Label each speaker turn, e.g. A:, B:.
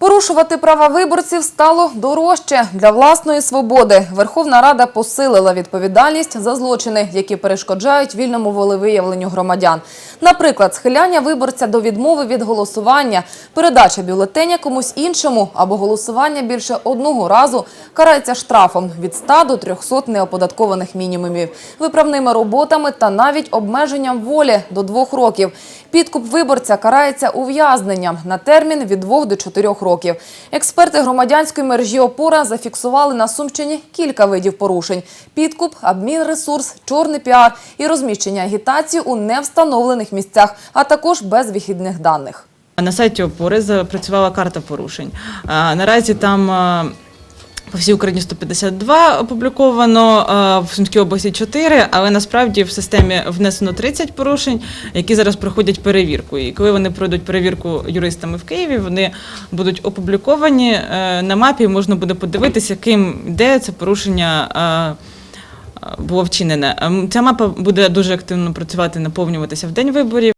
A: Порушувати права виборців стало дорожче для власної свободи. Верховна Рада посилила відповідальність за злочини, які перешкоджають вільному волевиявленню громадян. Наприклад, схиляння виборця до відмови від голосування, передача бюлетеня комусь іншому або голосування більше одного разу карається штрафом від 100 до 300 неоподаткованих мінімумів, виправними роботами та навіть обмеженням волі до двох років. Підкуп виборця карається ув'язненням на термін від 2 до 4 років. Експерти громадянської мережі «Опора» зафіксували на Сумщині кілька видів порушень. Підкуп, адмінресурс, чорний піар і розміщення агітації у невстановлених місцях, а також без вихідних даних.
B: На сайті опори запрацювала карта порушень. Наразі там по всій Україні 152 опубліковано, в Сумській області 4, але насправді в системі внесено 30 порушень, які зараз проходять перевірку. І коли вони пройдуть перевірку юристами в Києві, вони будуть опубліковані е, на мапі. Можна буде подивитися, ким де це порушення. а, Було вчинене. Ем, Ця мапа буде дуже активно працювати, наповнюватися в день виборів.